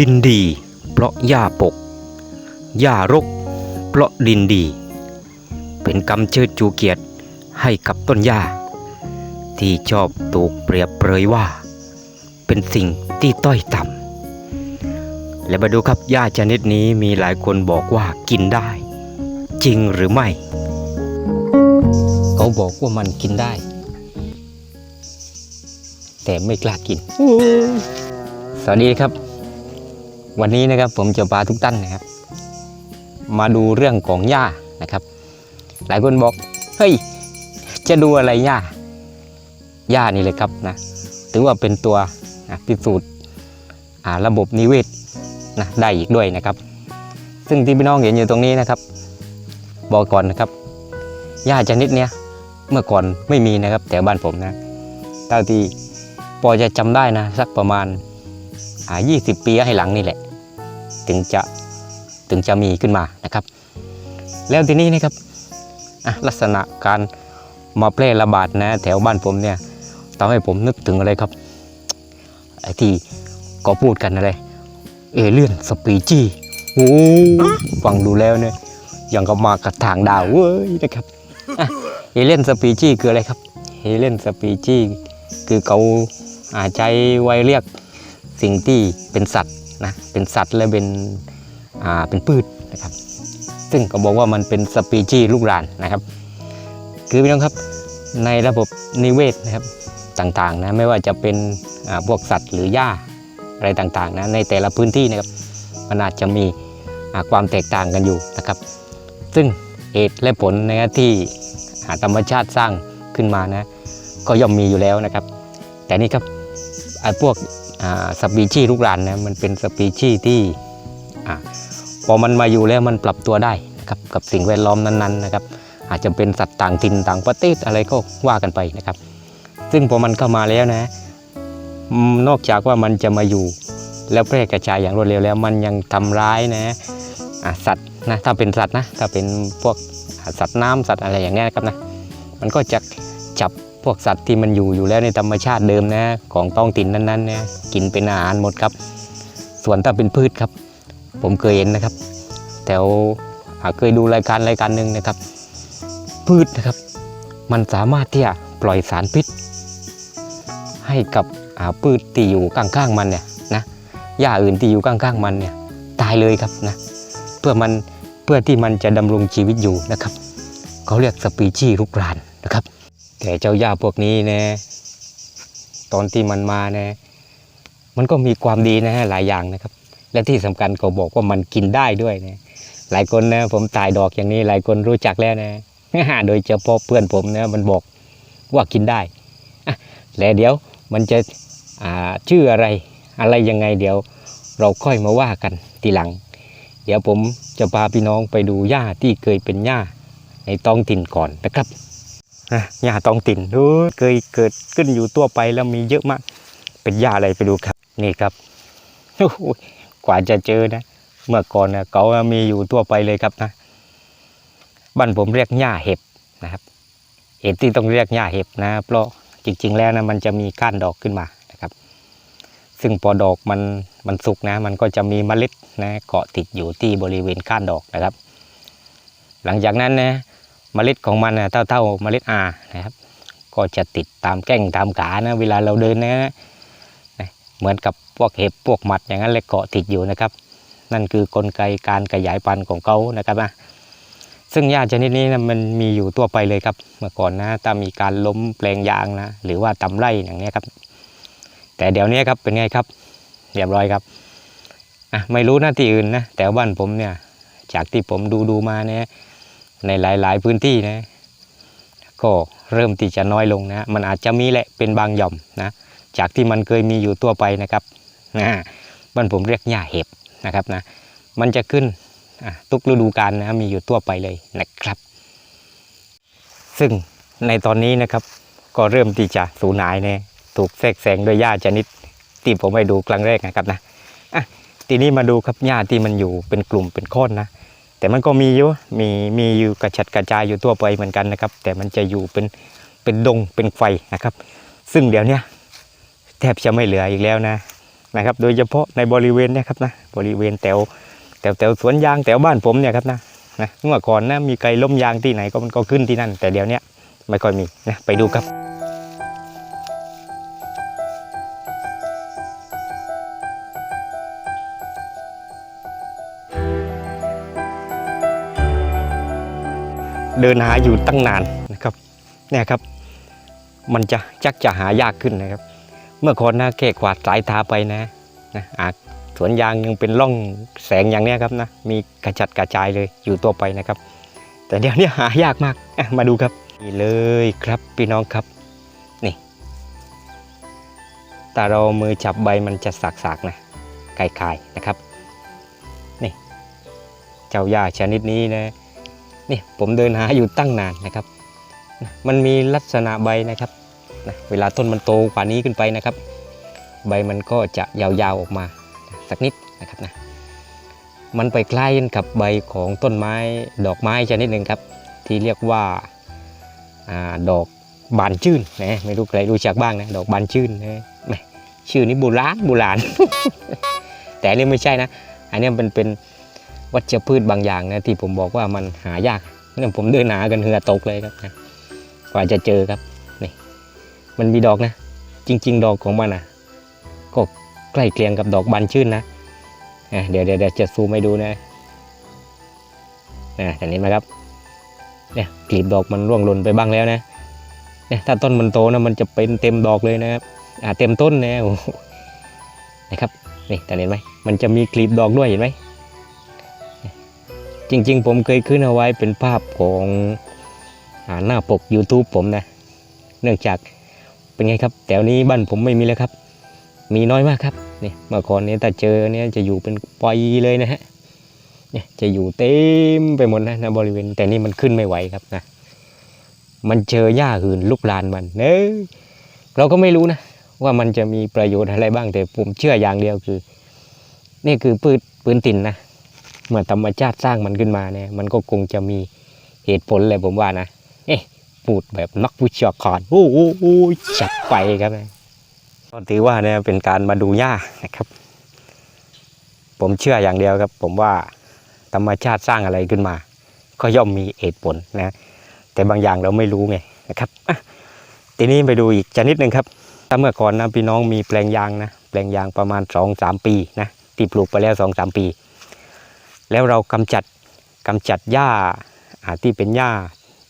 ดินดี เพราะหญ้าปก หญ้ารก เพราะดินดี เป็นกำเชิดจูเกียรติให้กับต้นหญ้า ที่ชอบถูกเปรียบเปรยว่า เป็นสิ่งที่ต้อยต่ำ และมาดูครับหญ้าชนิดนี้มีหลายคนบอกว่ากินได้ จริงหรือไม่ เขาบอกว่ามันกินได้ แต่ไม่กล้ากิน สวัสดีครับ วันนี้นะครับผมจะพาทุกท่านนะครับ มาดูเรื่องของหญ้านะครับ หลายคนบอกเฮ้ยจะดูอะไรหญ้าหญ้านี่เลยครับนะถือว่าเป็นตัวนะพิสูจน์ระบบนิเวศนะได้อีกด้วยนะครับ ซึ่งที่พี่น้องเห็นอยู่ตรงนี้นะครับ บอกก่อนนะครับหญ้าชนิดเนี้ยเมื่อก่อนไม่มีนะครับแถวบ้านผมนะเท่าที่พอจะจำได้นะสักประมาณอ่า20 ปีให้หลังนี่แหละ ถึงจะถึงจะมีขึ้นมานะครับ แล้วทีนี้นะครับลักษณะการมาแพร่ระบาดนะแถวบ้านผมเนี่ยทำให้ผมนึกถึงอะไรครับไอ้ที่ก็พูดกันอะไร เอเลี่ยนสปีจีโอ้ฟังดูแล้วเนี่ยยังกับมากระถางดาวเว้ยนะครับเอเลี่ยนสปีจีคืออะไรครับเอเลี่ยนสปีจีคือเขาอาใช้ไวเรียกสิ่งที่เป็นสัตว์ นะเป็นสัตว์และเป็นอ่าเป็นพืชนะครับ ซึ่งก็บอกว่ามันเป็นสปีชีส์ลูกหลานนะครับ คือพี่น้องครับในระบบนิเวศนะครับต่างๆนะไม่ว่าจะเป็นพวกสัตว์หรือหญ้าอะไรต่างๆนะในแต่ละพื้นที่นะครับมันอาจจะมีความแตกต่างกันอยู่นะครับ ซึ่งเหตุและผลนะที่อ่าธรรมชาติสร้างขึ้นมานะ ก็ย่อมมีอยู่แล้วนะครับ แต่นี่ครับไอ้พวก สปีชีลูกหลานนะมันเป็นสปีชีที่พอมันมาอยู่แล้วมันปรับตัวได้นะครับกับสิ่งแวดล้อมนั้นๆนะครับอาจจะเป็นสัตว์ต่างถิ่นต่างประเทศอะไรก็ว่ากันไปนะครับ ซึ่งพอมันเข้ามาแล้วนะ นอกจากว่ามันจะมาอยู่ แล้วแพร่กระจายอย่างรวดเร็วแล้ว มันยังทำร้ายนะสัตว์นะถ้าเป็นสัตว์นะถ้าเป็นพวกสัตว์น้ำสัตว์อะไรอย่างเงี้ยนะครับนะมันก็จะจับ พวกสัตว์ที่มันอยู่อยู่แล้วในธรรมชาติเดิมนะ ของท้องถิ่นนั้นๆเนี่ยกินเป็นอาหารหมดครับ ส่วนถ้าเป็นพืชครับ ผมเคยเห็นนะครับ แถวเคยดูรายการรายการหนึ่งนะครับ พืชนะครับ มันสามารถที่จะปล่อยสารพิษ ให้กับพืชที่อยู่ข้างๆมันเนี่ยนะหญ้าอื่นที่อยู่ข้างๆมันเนี่ยตายเลยครับนะเพื่อมันเพื่อที่มันจะดำรงชีวิตอยู่นะครับ เขาเรียกสปีชีส์ลุกรานนะครับ แต่เจ้าหญ้าพวกนี้นะตอนที่มันมานะมันก็มีความดีนะฮะหลายอย่างนะครับ และที่สำคัญเขาบอกว่ามันกินได้ด้วยนะหลายคนนะผมตายดอกอย่างนี้หลายคนรู้จักแล้วนะโดยเฉพาะเพื่อนผมนะมันบอกว่ากินได้และเดี๋ยวมันจะอ่าชื่ออะไรอะไรยังไงเดี๋ยวเราค่อยมาว่ากันทีหลัง เดี๋ยวผมจะพาพี่น้องไปดูหญ้าที่เคยเป็นหญ้าในท้องถิ่นก่อนนะครับ อะหญ้าตองติ่นดูเคยเกิดขึ้นอยู่ตัวไปแล้วมีเยอะมาก เป็นหญ้าอะไรไปดูครับ นี่ครับกว่าจะเจอนะ เมื่อก่อนนะเขามีอยู่ทั่วไปเลยครับนะบ้านผมเรียกหญ้าเห็บนะครับ เหตุที่ต้องเรียกหญ้าเห็บนะ เพราะจริง ๆ แล้วนะมันจะมีก้านดอกขึ้นมานะครับ ซึ่งพอดอกมันมันสุกนะ มันก็จะมีเมล็ดนะเกาะติดอยู่ที่บริเวณก้านดอกนะครับ หลังจากนั้นนะ เมล็ดของมันนะเท่าเท่าๆเมล็ดอานะครับ ก็จะติดตามแก้งตามขานะ เวลาเราเดินนะนะเหมือนกับพวกเห็บพวกหมัดอย่างนั้นเลยเกาะติดอยู่นะครับ นั่นคือกลไกการขยายพันธุ์ของเขานะครับนะซึ่งหญ้าชนิดนี้นะมันมีอยู่ทั่วไปเลยครับ เมื่อก่อนนะถ้ามีการล้มแปลงยางนะ หรือว่าตำไร่อย่างนี้ครับ แต่เดี๋ยวนี้ครับเป็นไงครับเรียบร้อยครับอะไม่รู้นะที่อื่นนะแต่บ้านผมเนี่ยจากที่ผมดูดูๆมาเนี่ย ในหลาย ๆ พื้นที่นะก็เริ่มที่จะน้อยลงนะมันอาจจะมีแหละเป็นบางหย่อมนะจากที่มันเคยมีอยู่ทั่วไปนะครับนะบ้านผมเรียกหญ้าเห็บนะครับนะมันจะขึ้นทุกฤดูกาลนะมีอยู่ทั่วไปเลยนะครับ ซึ่งในตอนนี้นะครับ ก็เริ่มที่จะสูญหายเนี่ยถูกแทรกแซงด้วยหญ้าชนิดที่ผมไปดูครั้งแรกนะครับนะะทีนี้มาดูครับหญ้าที่มันอยู่เป็นกลุ่มเป็นค้อนนะ แต่มันก็มีอยู่มีมีอยู่กระจัดกระจายอยู่ทั่วไปเหมือนกันนะครับ แต่มันจะอยู่เป็นเป็นดงเป็นไฟนะครับ ซึ่งเดี๋ยวนี้แทบจะไม่เหลืออีกแล้วนะนะครับ โดยเฉพาะในบริเวณนี่ยครับนะบริเวณแถวแถวแถวสวนยางแถวบ้านผมเนี่ยครับนะนะเมื่อก่อนนะมีไก่ล้มยางที่ไหนก็มันก็ขึ้นที่นั่น แต่เดี๋ยวนี้ไม่ค่อยมีนะไปดูครับ เดินหาอยู่ตั้งนานนะครับเนี่ยครับ มันจะจักจะหายากขึ้นนะครับ เมื่อก่อนนะแค่กวาดสายตาไปนะนะอาจสวนยางยังเป็นร่องแสงอย่างนี้ครับนะมีกระจัดกระจายเลยอยู่ตัวไปนะครับ แต่เดี๋ยวนี้หายากมากมาดูครับนี่เลยครับพี่น้องครับนี่แต่เรามือจับใบมันจะสากๆนะไก่ๆนะครับนี่เจ้าหญ้าชนิดนี้นะ นี่ผมเดินหาอยู่ตั้งนานนะครับ มันมีลักษณะใบนะครับนะเวลาต้นมันโตกว่านี้ขึ้นไปนะครับ ใบมันก็จะยาวๆออกมาสักนิดนะครับนะมันไปคล้ายกันกับใบของต้นไม้ดอกไม้ชนิดหนึ่งครับ ที่เรียกว่าอาดอกบานชื่นนะไม่รู้ใครรู้จักบ้างนะดอกบานชื่นนะชื่อนี้โบราณโบราณ แต่อันนี้ไม่ใช่นะ อันนี้มันเป็น วัชพืชบางอย่างนะที่ผมบอกว่ามันหายากเนี่ยผมเดินหากันเหือตกเลยครับนะกว่าจะเจอครับนี่มันมีดอกนะ จริง ๆ ดอกของมันอะก็ใกล้เคียงกับดอกบานชื่นนะเดี๋ยวเดี๋ยวจะซูมให้ดูนะนะเห็นไหมครับเนี่ยกลีบดอกมันร่วงหล่นไปบ้างแล้วนะเนี่ยถ้าต้นมันโตนะมันจะเป็นเต็มดอกเลยนะครับอ่าเต็มต้นนะโอ้โหนะครับนี่แต่เห็นไหมมันจะมีกลีบดอกด้วยเห็นไหม จริง ๆ ผมเคยขึ้นเอาไว้เป็นภาพของอหน้าปก YouTube ผมนะ เนื่องจากเป็นไงครับ แถวนี้บ้านผมไม่มีแล้วครับ มีน้อยมากครับนี่เมื่อก่อนเนี้ถ้าเจอเนี่ยจะอยู่เป็นปอยเลยนะฮะเนี่ยจะอยู่เต็มไปหมดนะนะบริเวณแต่นี่มันขึ้นไม่ไหวครับนะมันเจอหญ้าหื่นลุกลานมันเนอะเราก็ไม่รู้นะ ว่ามันจะมีประโยชน์อะไรบ้างแต่ผมเชื่ออย่างเดียวคือ นี่คือพืชพื้นถิ่นนะ เมื่อธรรมชาติสร้างมันขึ้นมาเนี่ยมันก็คงจะมีเหตุผลแหละผมว่านะ เอ๊ะพูดแบบนักวิชาการโอ้โหจัดไปครับก็ถือว่าเนี่ยเป็นการมาดูหญ้านะครับ ผมเชื่ออย่างเดียวครับ ผมว่าธรรมชาติสร้างอะไรขึ้นมา ก็ย่อมมีเหตุผลนะ แต่บางอย่างเราไม่รู้ไงนะครับอะทีนี้ไปดูอีกชนิดหนึ่งครับถ้าเมื่อก่อนนะพี่น้องมีแปลงยางนะแปลงยางประมาณ2อสปีนะที่ปลูกไปแล้ว2อสปี แล้วเรากำจัดกำจัดหญ้าอ่าที่เป็นหญ้า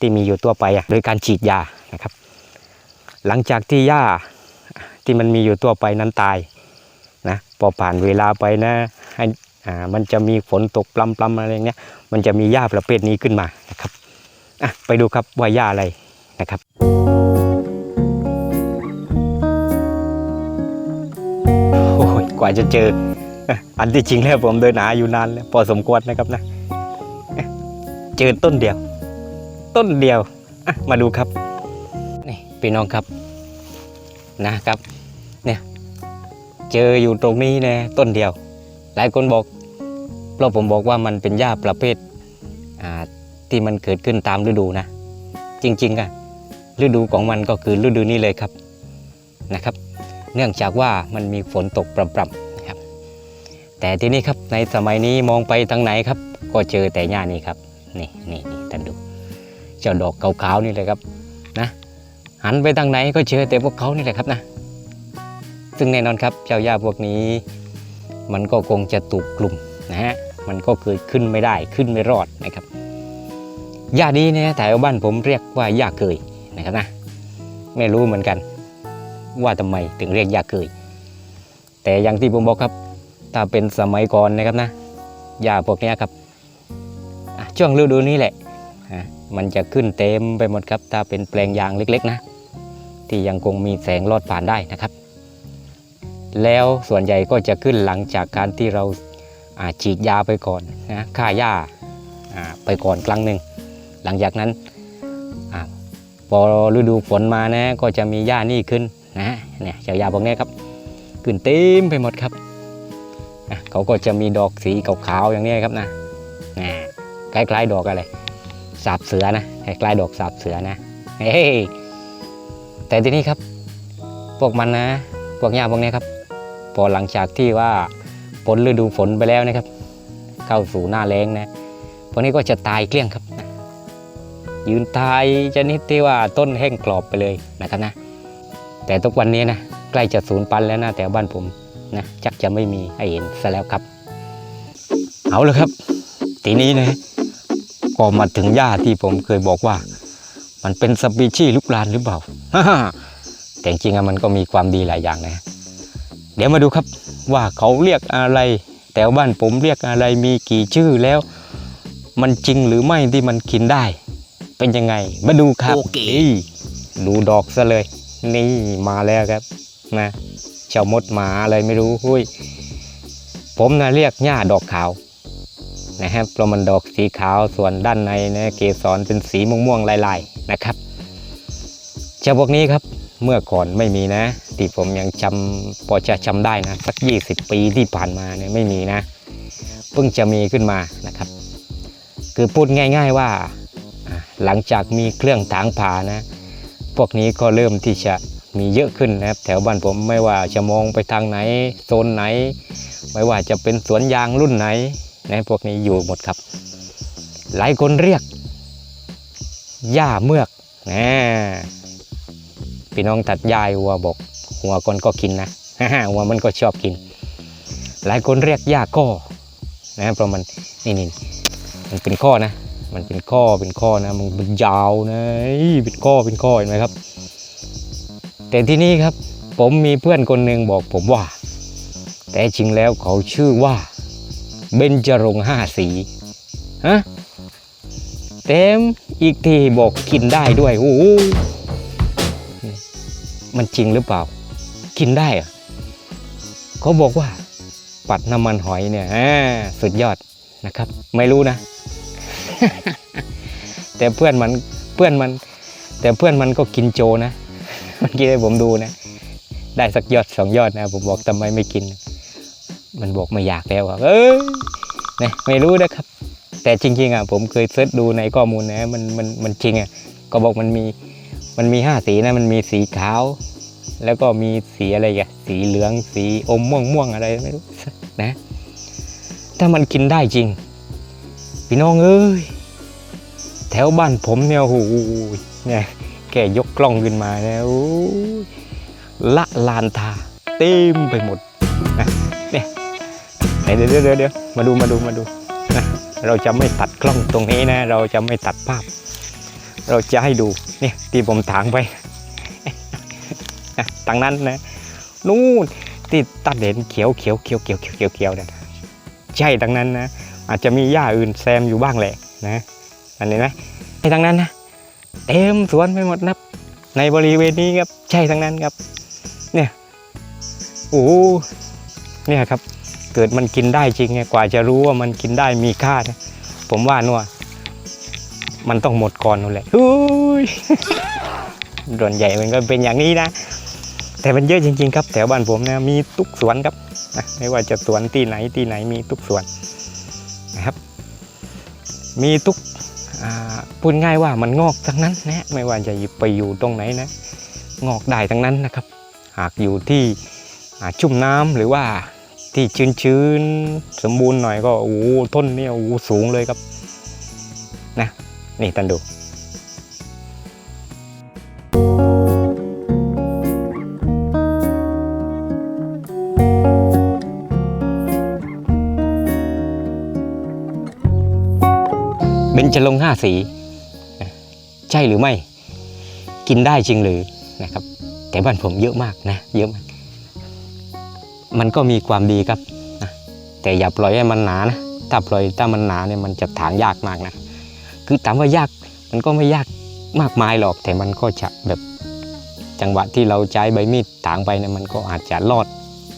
ที่มีอยู่ตัวไปโดยการฉีดยานะครับ หลังจากที่หญ้าที่มันมีอยู่ตัวไปนั้นตายนะพอผ่านเวลาไปนะให้มันจะมีฝนตกปลำๆอะไรอย่างเงี้ยมันจะมีหญ้าประเภทนี้ขึ้นมานะครับอะไปดูครับว่าหญ้าอะไรนะครับโอ้ยกว่าจะเจอ อันที่จริงแล้วผมเดินหาอยู่นานแล้วพอสมควรนะครับนะ เจอต้นเดียว ต้นเดียวมาดูครับนี่พี่น้องครับนะครับ เนี่ย เจออยู่ตรงนี้นะต้นเดียว หลายคนบอก เพราะผมบอกว่ามันเป็นหญ้าประเภทที่มันเกิดขึ้นตามฤดูนะ จริงๆอะฤดูของมันก็คือฤดูนี้เลยครับนะครับ เนื่องจากว่ามันมีฝนตกปรำๆนะครับ แต่ทีนี้ครับในสมัยนี้มองไปทางไหนครับ ก็เจอแต่หญ้านี่ครับ นี่นี่นี่ท่านดู เจ้าดอกขาวๆนี่เลยครับนะหันไปทางไหนก็เจอแต่พวกเขานี่แหละครับนะซึ่งแน่นอนครับเจ้าหญ้าพวกนี้ มันก็คงจะถูกกลุ่มนะฮะมันก็เกิดขึ้นไม่ได้ขึ้นไม่รอดนะครับหญ้านี้เนี่ยแถวบ้านผมเรียกว่าหญ้าเกยนะครับนะไม่รู้เหมือนกัน ว่าทำไมถึงเรียกยาเกยแต่อย่างที่ผมบอกครับ ถ้าเป็นสมัยก่อนนะครับนะยาพวกนี้ครับช่วงฤดูนี้แหละ มันจะขึ้นเต็มไปหมดครับ ถ้าเป็นแปลงยางเล็กๆนะ ที่ยังคงมีแสงลอดผ่านได้นะครับ แล้วส่วนใหญ่ก็จะขึ้นหลังจากการที่เราฉีดยาไปก่อนนะฆ่าหญ้าไปก่อนครั้งหนึ่ง หลังจากนั้นอพอฤดูฝนมานะก็จะมีหญ้านี่ขึ้นนะเนี่ยเจ้าหญ้าพวกนี้ครับ ขึ้นเต็มไปหมดครับ อะเขาก็จะมีดอกสีขาวๆอย่างนี้ครับนะนะคล้ายๆดอกอะไรสาบเสือนะคล้ายๆดอกสาบเสือนะเฮ้ยแต่ทีนี้ครับ พวกมันนะพวกหญ้าพวกนี้ครับพพอหลังจากที่ว่าพ้นฤดูฝนไปแล้วนะครับ เข้าสู่หน้าแล้งนะพวกนี้ก็จะตายเกลี้ยงครับ ยืนตายชนิดที่ว่าต้นแห้งกรอบไปเลยนะครับนะแต่ทุกวันนี้นะใกล้จะสูญพันธุ์แล้วนะแต่บ้านผม นะจักจะไม่มีให้เห็นซะแล้วครับ เอาเลยครับ ทีนี้นะก็มาถึงหญ้าที่ผมเคยบอกว่า มันเป็นสปีชีส์ลุกลานหรือเปล่าแต่จริงๆอะมันก็มีความดีหลายอย่างนะ เดี๋ยวมาดูครับว่าเขาเรียกอะไรแต่บ้านผมเรียกอะไรมีกี่ชื่อแล้ว มันจริงหรือไม่ที่มันกินได้ เป็นยังไง มาดูครับ โอเคนี่ดูดอกซะเลย นี่มาแล้วครับนะ เจ้ามดหมาอะไรไม่รู้หุ้ยผมนะเรียกหญ้าดอกขาวนะครับเพราะมันดอกสีขาวส่วนด้านในนะเกสรเป็นสีม่วงๆลายๆนะครับเจ้าพวกนี้ครับเมื่อก่อนไม่มีนะที่ผมยังจำพอจะจำได้นะสัก 20 ปีที่ผ่านมาเนี่ยไม่มีนะเพิ่งจะมีขึ้นมานะครับ คือพูดง่าย ๆว่า หลังจากมีเครื่องถางผานะ พวกนี้ก็เริ่มที่จะ มีเยอะขึ้นนะครับ แถวบ้านผมไม่ว่าจะมองไปทางไหนโซนไหน ไม่ว่าจะเป็นสวนยางรุ่นไหนนะพวกนี้อยู่หมดครับ หลายคนเรียกหญ้าเมือกนะพี่น้องตัดหญ้าห้วัวบอกหัวคนก็กินนะหัวมันก็ชอบกิน หลายคนเรียกหญ้าก้อนะเพราะมันนี่นี่มันเป็นข้อนะ มันเป็นข้อเป็นข้อนะมันเป็นยาวนะเป็นข้อเป็นข้อเห็นไหมครับ แต่ที่นี่ครับผมมีเพื่อนคนหนึ่งบอกผมว่า แต่จริงแล้วเขาชื่อว่าเบญจรงค์ห้าสีฮะเต็มอีกทีบอกกินได้ด้วยโอ้โหมันจริงหรือเปล่า กินได้เหรอะเขาบอกว่า ปัดน้ำมันหอยเนี่ยสุดยอดนะครับ ไม่รู้นะ แต่เพื่อนมันเพื่อนมัน แต่เพื่อนมันก็กินโจนะ เมื่อกี้ให้ผมดูนะ ได้สักยอดสองยอดนะ ผมบอกทำไมไม่กิน มันบอกไม่อยากแล้วอะเออนี่ยไม่รู้นะครับ แต่จริงๆอะผมเคยเซิร์ชดูในข้อมูลนะมันมันมันจริงอะก็บอกมันมีมันมีห้าสีนะ มันมีสีขาว แล้วก็มีสีอะไรอะสีเหลืองสีอมม่วงม่วงอะไรไม่รู้นะ ถ้ามันกินได้จริง พี่น้องเอ้ยแถวบ้านผมเนี่ยโอ้โหเนี่ย แกยกกล้องขึ้นมาเนี่ยโอ้ยละลานตาเต็มไปหมดนะเนี่ยไหนเดี๋ยวเดี๋ยวเดี๋ยวมาดูมาดูมาดูนะเราจะไม่ตัดกล้องตรงนี้นะ เราจะไม่ตัดภาพ เราจะให้ดูเนี่ยที่ผมถางไปนะทางนั้นนะนู่นที่ตัดเห็นเขียวเขียวเขียวเขียวเขียวเขียวเขียวเนี่ยใช่ทางนั้นนะอาจจะมีหญ้าอื่นแซมอยู่บ้างแหละนะอันนี้นะใช่ทั้งนั้นนะ เต็มสวนไปหมดนะครับ ในบริเวณนี้ครับใช่ทั้งนั้นครับ เนี่ยโอ้เนี่ยครับ เกิดมันกินได้จริงไงกว่าจะรู้ว่ามันกินได้มีค่านะผมว่านัวมันต้องหมดก่อนนู่นแหละอุ้ยส่วนใหญ่มันก็เป็นอย่างนี้นะ แต่มันเยอะจริง ๆ ครับแถวบ้านผมนะมีทุกสวนครับนะไม่ว่าจะสวนที่ไหนที่ไหนมีทุกสวนนะครับ มีทุก พูดง่ายว่ามันงอกทั้งนั้นนะไม่ว่าจะไปอยู่ตรงไหนนะ งอกได้ทั้งนั้นนะครับ หากอยู่ที่ชุ่มน้ำหรือว่าที่ชื้นๆสมบูรณ์หน่อยก็โอ้ต้นเนี่ยโอ้สูงเลยครับนะนี่ตันดู เบญจรงห้าสี ใช่หรือไม่ กินได้จริงหรือนะครับ แต่บ้านผมเยอะมากนะ เยอะมาก มันก็มีความดีครับนะแต่อย่าปล่อยให้มันหนานะ ถ้าปล่อยถ้ามันหนาเนี่ยมันจะถางยากมากนะ คือถามว่ายากมันก็ไม่ยากมากมายหรอก แต่มันก็จะแบบจังหวะที่เราใช้ใบมีดถางไปเนี่ยมันก็อาจจะลอด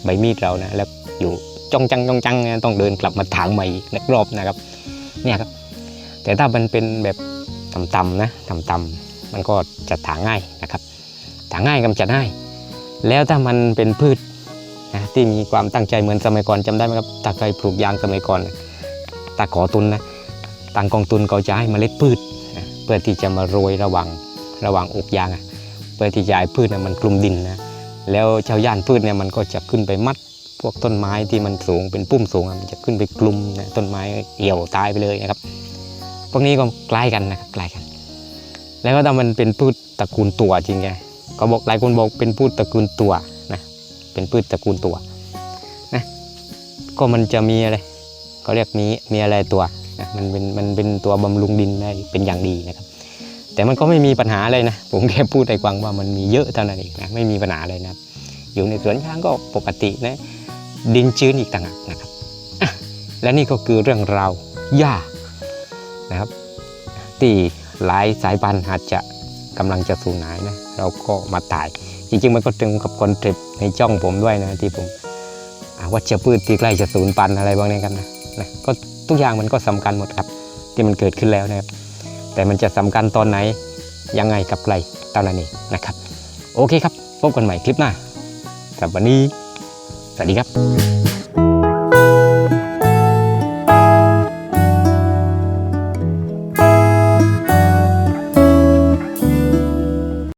ใบมีดเรานะ แล้วอยู่จ้องจังจ้องจังต้องเดินกลับมาถางใหม่อีกรอบนะครับ เนี่ยครับ แต่ถ้ามันเป็นแบบต่ำๆนะต่ำๆมันก็จะถางง่ายนะครับถางง่ายกำจัดง่าย แล้วถ้ามันเป็นพืชนะที่มีความตั้งใจเหมือนสมัยก่อนจำได้ไหมครับถ้าใครปลูกยางสมัยก่อนตาขอตุนนะต่างกองตุนเขาจะให้เมล็ดพืชนะเพื่อที่จะมาโรยระหว่างระหว่างอกยางอะเพื่อที่จะให้พืชนะมันกลุ่มดินนะแล้วเจ้าย่านพืชเนี่ยมันก็จะขึ้นไปมัดพวกต้นไม้ที่มันสูงเป็นปุ้มสูงมันจะขึ้นไปกลุ่มนะต้นไม้เหี่ยวตายไปเลยนะครับ พวกนี้ก็ใกล้กันนะครับใกล้กัน แล้วก็ถ้ามันเป็นพืชตระกูลตัวจริงไงก็บอกหลายคนบอกเป็นพืชตระกูลตัวนะเป็นพืชตระกูลตัวนะก็มันจะมีอะไรเขาเรียกมีมีอะไรตัวนะมันเป็นมันเป็นตัวบำรุงดินได้เป็นอย่างดีนะครับ แต่มันก็ไม่มีปัญหาเลยนะ ผมแค่พูดให้ฟังว่ามันมีเยอะเท่านั้นเองนะไม่มีปัญหาเลยนะครับอยู่ในสวนยางก็ปกตินะดินชื้นอีกต่างหากนะครับ และนี่ก็คือเรื่องราวหญ้า นะครับที่หลายสายพันธุ์อาจจะกำลังจะสูญหายนะเราก็มาตาย จริงๆ มันก็ตรงกับคอนเทปในจ้องผมด้วยนะที่ผมอ่าวัชพืชที่ใกล้จะสูญพันธุ์อะไรบ้างเนี่ยกันนะนะก็ทุกอย่างมันก็สำคัญหมดครับ ที่มันเกิดขึ้นแล้วนะครับ แต่มันจะสำคัญตอนไหนยังไงกับใครตอนนั้นเองนะครับ โอเคครับพบกันใหม่คลิปหน้าสำหรับวันนี้ สวัสดีครับ